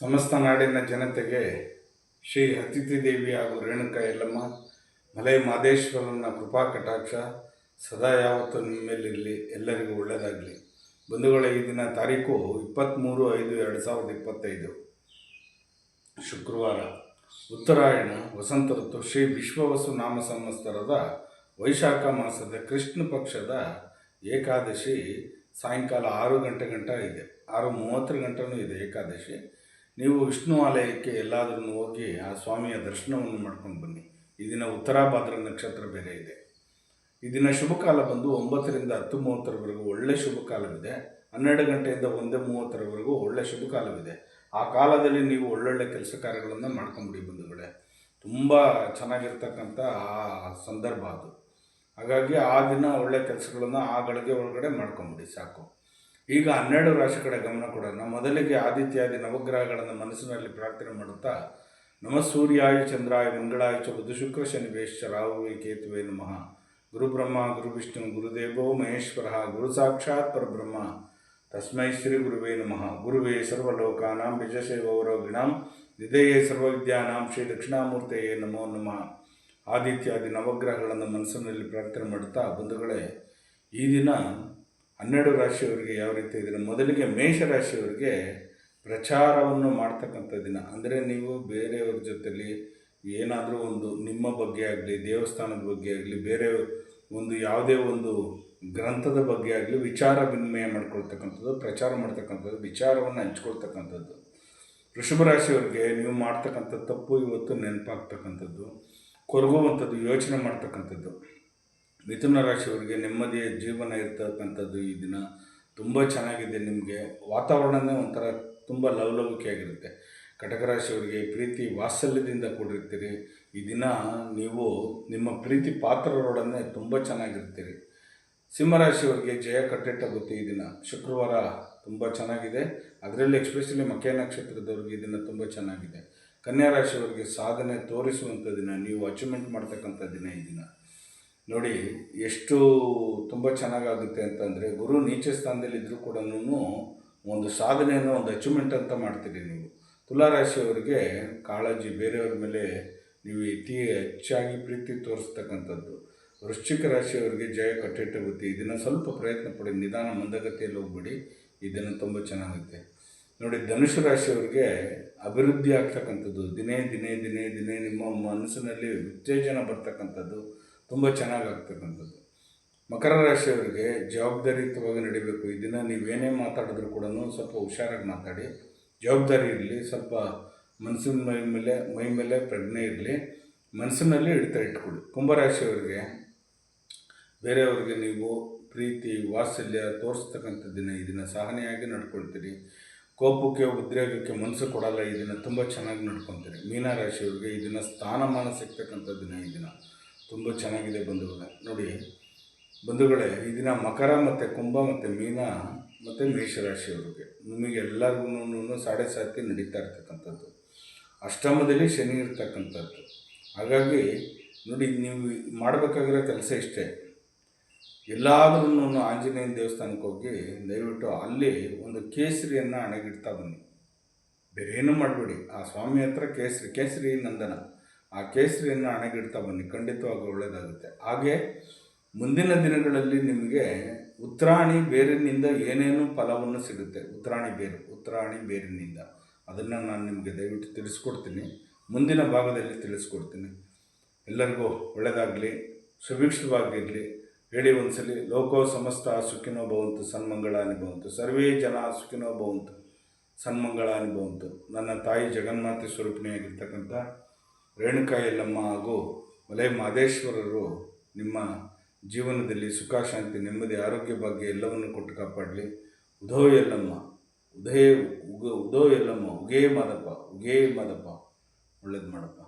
ಸಮಸ್ತ ನಾಡಿನ ಜನತೆಗೆ ಶ್ರೀ ಅತಿಥಿ ದೇವಿ ಹಾಗೂ ರೇಣುಕ ಯಲ್ಲಮ್ಮ, ಮಲೆ ಮಾದೇಶ್ವರನ ಕೃಪಾ ಕಟಾಕ್ಷ, ಸದಾ ಯಾವತ್ತೂ ನಿಮ್ಮ ಮೇಲಿರಲಿ ಎಲ್ಲರಿಗೂ ಒಳ್ಳೆಯದಾಗಲಿ. ಬಂಧುಗಳ, ಈ ದಿನ ತಾರೀಕು ಇಪ್ಪತ್ತ್ಮೂರು ಐದು ಎರಡು ಸಾವಿರದ ಇಪ್ಪತ್ತೈದು. ಶುಕ್ರವಾರ. ಉತ್ತರಾಯಣ, ವಸಂತ ಋತು, ಶ್ರೀ ವಿಶ್ವವಸು ನಾಮ ಸಂವತ್ಸರದ ವೈಶಾಖ ಮಾಸದ ಕೃಷ್ಣ ಪಕ್ಷದ ಏಕಾದಶಿ ಸಾಯಂಕಾಲ ಆರು ಗಂಟೆ ಗಂಟ ಇದೆ. ಆರು ಮೂವತ್ತರ ಗಂಟನೂ ಇದೆ ಏಕಾದಶಿ. ನೀವು ವಿಷ್ಣು ಆಲಯಕ್ಕೆ ಎಲ್ಲಾದರೂ ಹೋಗಿ ಆ ಸ್ವಾಮಿಯ ದರ್ಶನವನ್ನು ಮಾಡ್ಕೊಂಡು ಬನ್ನಿ. ಇದಿನ ದಿನ ಉತ್ತರಾಭಾದ್ರ ನಕ್ಷತ್ರ ಬೇರೆ ಇದೆ. ಇದಿನ ಶುಭಕಾಲ ಶುಭ ಕಾಲ ಬಂದು ಒಂಬತ್ತರಿಂದ ಹತ್ತು ಮೂವತ್ತರವರೆಗೂ ಒಳ್ಳೆ ಶುಭ ಕಾಲವಿದೆ ಹನ್ನೆರಡು ಗಂಟೆಯಿಂದ ಒಂದೇ ಮೂವತ್ತರವರೆಗೂ ಒಳ್ಳೆ ಶುಭ ಕಾಲವಿದೆ ಆ ಕಾಲದಲ್ಲಿ ನೀವು ಒಳ್ಳೊಳ್ಳೆ ಕೆಲಸ ಕಾರ್ಯಗಳನ್ನು ಮಾಡ್ಕೊಂಡ್ಬಿಡಿ ಬಂಧುಗಳೇ. ತುಂಬ ಚೆನ್ನಾಗಿರ್ತಕ್ಕಂಥ ಆ ಸಂದರ್ಭ ಅದು. ಹಾಗಾಗಿ ಆ ದಿನ ಒಳ್ಳೆ ಕೆಲಸಗಳನ್ನು ಆ ಗಳಿಗೆ ಒಳಗಡೆ ಮಾಡ್ಕೊಂಬಿಡಿ, ಸಾಕು. ಈಗ ಹನ್ನೆರಡು ರಾಶಿ ಕಡೆ ಗಮನ ಕೊಡೋಣ. ಮೊದಲಿಗೆ ಆದಿತ್ಯಾದಿ ನವಗ್ರಹಗಳನ್ನು ಮನಸ್ಸಿನಲ್ಲಿ ಪ್ರಾರ್ಥನೆ ಮಾಡುತ್ತಾ, ನಮ ಸೂರ್ಯಾಯ ಚಂದ್ರಾಯ ಮಂಗಳಾಯ ಬುಧ ಶುಕ್ರ ಶನಿ ಬೇಶ್ಚ ರಾಹುವೆ ಕೇತುವೆ ನಮಃ. ಗುರು ಬ್ರಹ್ಮ, ಗುರು ವಿಷ್ಣು ಗುರುದೇವೋ ಮಹೇಶ್ವರ, ಗುರು ಸಾಕ್ಷಾತ್ ಪರಬ್ರಹ್ಮ. ತಸ್ಮೈ ಶ್ರೀ ಗುರುವೇ ನಮಃ. ಗುರುವೇ ಸರ್ವಲೋಕಾನಾಂ ಬಿಜಸೇವರೋಗಿಣಾಂ, ನಿಧೆಯೇ ಸರ್ವವಿದ್ಯಾನಾಂ, ಶ್ರೀ ದಕ್ಷಿಣಾಮೂರ್ತೆಯೇ ನಮೋ ನಮಃ. ಆದಿತ್ಯಾದಿ ನವಗ್ರಹಗಳನ್ನು ಮನಸ್ಸಿನಲ್ಲಿ ಪ್ರಾರ್ಥನೆ ಮಾಡುತ್ತಾ ಬಂಧುಗಳೇ, ಈ ದಿನ ಹನ್ನೆರಡು ರಾಶಿಯವರಿಗೆ ಯಾವ ರೀತಿ ಇದನ್ನು ಮೊದಲಿಗೆ ಮೇಷ ಮೇಷರಾಶಿಯವರಿಗೆ ಪ್ರಚಾರವನ್ನು ಮಾಡ್ತಕ್ಕಂಥ ದಿನ. ಅಂದರೆ ನೀವು ಬೇರೆಯವ್ರ ಜೊತೆಯಲ್ಲಿ ಏನಾದರೂ ಒಂದು ನಿಮ್ಮ ಬಗ್ಗೆ ಆಗಲಿ, ದೇವಸ್ಥಾನದ ಬಗ್ಗೆ ಆಗಲಿ, ಬೇರೆ ಒಂದು ಯಾವುದೇ ಒಂದು ಗ್ರಂಥದ ಬಗ್ಗೆ ಆಗಲಿ ವಿಚಾರ ವಿನಿಮಯ ಮಾಡ್ಕೊಳ್ತಕ್ಕಂಥದ್ದು, ಪ್ರಚಾರ ಮಾಡ್ತಕ್ಕಂಥದ್ದು, ವಿಚಾರವನ್ನು ಹಂಚ್ಕೊಳ್ತಕ್ಕಂಥದ್ದು. ವೃಷಭ ರಾಶಿಯವರಿಗೆ ನೀವು ಮಾಡ್ತಕ್ಕಂಥ ತಪ್ಪು ಇವತ್ತು ನೆನಪಾಗ್ತಕ್ಕಂಥದ್ದು, ಕೊರಗುವಂಥದ್ದು ಯೋಚನೆ ಮಾಡ್ತಕ್ಕಂಥದ್ದು. ಮಿಥುನ ರಾಶಿಯವರಿಗೆ ನೆಮ್ಮದಿಯ ಜೀವನ ಇರ್ತಕ್ಕಂಥದ್ದು ಈ ದಿನ ತುಂಬ ಚೆನ್ನಾಗಿದೆ ನಿಮಗೆ. ವಾತಾವರಣವೇ ಒಂಥರ ತುಂಬ ಲವಲವಿಕೆಯಾಗಿರುತ್ತೆ. ಕಟಕ ರಾಶಿಯವರಿಗೆ ಪ್ರೀತಿ ವಾತ್ಸಲ್ಯದಿಂದ ಕೂಡಿರ್ತೀರಿ. ಈ ದಿನ ನೀವು ನಿಮ್ಮ ಪ್ರೀತಿ ಪಾತ್ರರೊಡನೆ ತುಂಬ ಚೆನ್ನಾಗಿರ್ತೀರಿ. ಸಿಂಹರಾಶಿಯವರಿಗೆ ಜಯ ಕಟ್ಟಿಟ್ಟ ಗೊತ್ತು ಈ ದಿನ ಶುಕ್ರವಾರ ತುಂಬ ಚೆನ್ನಾಗಿದೆ. ಅದರಲ್ಲಿ ಎಕ್ಸ್ಪೆಷಲಿ ಮಕೆ ನಕ್ಷತ್ರದವ್ರಿಗೆ ಈ ದಿನ ತುಂಬ ಚೆನ್ನಾಗಿದೆ. ಕನ್ಯಾ ರಾಶಿಯವರಿಗೆ ಸಾಧನೆ ತೋರಿಸುವಂಥ ದಿನ, ನೀವು ಅಚೀವ್ಮೆಂಟ್ ಮಾಡ್ತಕ್ಕಂಥ ದಿನ ಈ ದಿನ. ನೋಡಿ, ಎಷ್ಟು ತುಂಬ ಚೆನ್ನಾಗಾಗುತ್ತೆ ಅಂತಂದರೆ, ಗುರು ನೀಚ ಸ್ಥಾನದಲ್ಲಿ ಇದ್ದರೂ ಕೂಡ ಒಂದು ಸಾಧನೆಯನ್ನು, ಒಂದು ಅಚೀವ್ಮೆಂಟ್ ಅಂತ ಮಾಡ್ತೀರಿ ನೀವು. ತುಲಾರಾಶಿಯವರಿಗೆ ಕಾಳಜಿ ಬೇರೆಯವ್ರ ಮೇಲೆ ನೀವು ಅತಿ ಹೆಚ್ಚಾಗಿ ಪ್ರೀತಿ ತೋರಿಸ್ತಕ್ಕಂಥದ್ದು. ವೃಶ್ಚಿಕ ರಾಶಿಯವರಿಗೆ ಜಯ ಕಟ್ಟಿಟ್ಟ ಬುತ್ತಿ ಇದನ್ನು ಸ್ವಲ್ಪ ಪ್ರಯತ್ನ ಪಡಿ, ನಿಧಾನ ಮಂದಗತಿಯಲ್ಲಿ ಹೋಗ್ಬಿಡಿ ಇದನ್ನು ತುಂಬ ಚೆನ್ನಾಗುತ್ತೆ. ನೋಡಿ, ಧನುಷು ರಾಶಿಯವರಿಗೆ ಅಭಿವೃದ್ಧಿ ಆಗ್ತಕ್ಕಂಥದ್ದು, ದಿನೇ ದಿನೇ ದಿನೇ ದಿನೇ ನಿಮ್ಮ ಮನಸ್ಸಿನಲ್ಲಿ ಉತ್ತೇಜನ ಬರ್ತಕ್ಕಂಥದ್ದು ತುಂಬ ಚೆನ್ನಾಗಾಗ್ತಕ್ಕಂಥದ್ದು ಮಕರ ರಾಶಿಯವರಿಗೆ ಜವಾಬ್ದಾರಿಯುತವಾಗಿ ನಡಿಬೇಕು. ಈ ದಿನ ನೀವೇನೇ ಮಾತಾಡಿದ್ರು ಕೂಡ ಸ್ವಲ್ಪ ಹುಷಾರಾಗಿ ಮಾತಾಡಿ. ಜವಾಬ್ದಾರಿ ಇರಲಿ, ಸ್ವಲ್ಪ ಮನಸ್ಸಿನ ಮೈ ಮೇಲೆ ಮೈ ಮೇಲೆ ಪ್ರಜ್ಞೆ ಇರಲಿ. ಮನಸ್ಸಿನಲ್ಲಿ ಹಿಡಿತ ಇಟ್ಕೊಳ್ಳಿ. ಕುಂಭರಾಶಿಯವರಿಗೆ ಬೇರೆಯವ್ರಿಗೆ ನೀವು ಪ್ರೀತಿ, ವಾತ್ಸಲ್ಯ ತೋರಿಸ್ತಕ್ಕಂಥ ದಿನ ಈ ದಿನ ಸಹನೆಯಾಗಿ ನಡ್ಕೊಳ್ತೀರಿ. ಕೋಪಕ್ಕೆ, ಉದ್ರೇಕಕ್ಕೆ ಮನಸ್ಸು ಕೊಡಲ್ಲ. ಈ ದಿನ ತುಂಬ ಚೆನ್ನಾಗಿ ನಡ್ಕೊತೀರಿ ಮೀನರಾಶಿಯವ್ರಿಗೆ ಈ ದಿನ ಸ್ಥಾನಮಾನ ಸಿಗ್ತಕ್ಕಂಥ ದಿನ ಈ ದಿನ. ತುಂಬ ಚೆನ್ನಾಗಿದೆ ಬಂಧುಗಳೇ. ನೋಡಿ, ಬಂಧುಗಳೇ, ಈ ದಿನ ಮಕರ ಮತ್ತು ಕುಂಭ ಮತ್ತು ಮೀನ ಮತ್ತು ಮೇಷರಾಶಿಯವ್ರಿಗೆ ನಿಮಗೆ ಎಲ್ಲರಿಗೂ ಸಾಡೆ ಸಾತಿ ನಡೀತಾ ಇರ್ತಕ್ಕಂಥದ್ದು. ಅಷ್ಟಮದಲ್ಲಿ ಶನಿ ಇರ್ತಕ್ಕಂಥದ್ದು. ಹಾಗಾಗಿ, ನೋಡಿ, ನೀವು ಮಾಡಬೇಕಾಗಿರೋ ಕೆಲಸ ಇಷ್ಟೇ. ಎಲ್ಲಾದ್ರೂ ಆಂಜನೇಯನ ದೇವಸ್ಥಾನಕ್ಕೆ ಹೋಗಿ ದಯವಿಟ್ಟು ಅಲ್ಲಿ ಒಂದು ಕೇಸರಿಯನ್ನು ಅಣಗಿಡ್ತಾ ಬನ್ನಿ. ಬೇರೆ ಏನೂ ಮಾಡಬೇಡಿ. ಆ ಸ್ವಾಮಿ ಹತ್ರ ಕೇಸರಿ ಕೇಸರಿ ನಂದನ. ಆ ಕೇಸರಿಯನ್ನು ಹಣಗಿಡ್ತಾ ಬನ್ನಿ. ಖಂಡಿತವಾಗಿ ಒಳ್ಳೆಯದಾಗುತ್ತೆ ಹಾಗೆ ಮುಂದಿನ ದಿನಗಳಲ್ಲಿ ನಿಮಗೆ ಉತ್ತರಾಣಿ ಬೇರಿನಿಂದ ಏನೇನು ಫಲವನ್ನು ಸಿಗುತ್ತೆ? ಉತ್ತರಾಣಿ ಬೇರು, ಉತ್ತರಾಣಿ ಬೇರಿನಿಂದ. ಅದನ್ನು ನಾನು ನಿಮಗೆ ದಯವಿಟ್ಟು ತಿಳಿಸ್ಕೊಡ್ತೀನಿ. ಮುಂದಿನ ಭಾಗದಲ್ಲಿ ತಿಳಿಸ್ಕೊಡ್ತೀನಿ. ಎಲ್ಲರಿಗೂ ಒಳ್ಳೆಯದಾಗಲಿ ಸುಭಿಕ್ಷವಾಗಿರಲಿ. ಹೇಳಿ ಒಂದ್ಸಲಿ, ಲೋಕೋ ಸಮಸ್ತ ಸುಖಿನೋ ಭವಂತು ಸನ್ಮಂಗಳ ಅನುಭವಂತು ಸರ್ವೇ ಜನ ಸುಖಿನೋ ಭವಂತು ಸನ್ಮಂಗಳ ಅನುಭವಂತು ನನ್ನ ತಾಯಿ ಜಗನ್ಮಾತೆ ಸ್ವರೂಪಿಣಿಯಾಗಿರ್ತಕ್ಕಂಥ ರೇಣುಕಾ ಯಲ್ಲಮ್ಮ ಹಾಗೂ ಮಲೈ ಮಹದೇಶ್ವರರು ನಿಮ್ಮ ಜೀವನದಲ್ಲಿ ಸುಖ, ಶಾಂತಿ, ನೆಮ್ಮದಿ, ಆರೋಗ್ಯ ಭಾಗ್ಯ ಎಲ್ಲವನ್ನು ಕೊಟ್ಟು ಕಾಪಾಡಲಿ. ಉದೋ ಯಲ್ಲಮ್ಮ, ಉದಯ, ಉಗ ಉದೋ ಯಲ್ಲಮ್ಮ, ಉಗೇ ಮಾದಪ್ಪ ಉಗೇ ಮಾದಪ್ಪ. ಒಳ್ಳೇದು ಮಾಡಪ್ಪ.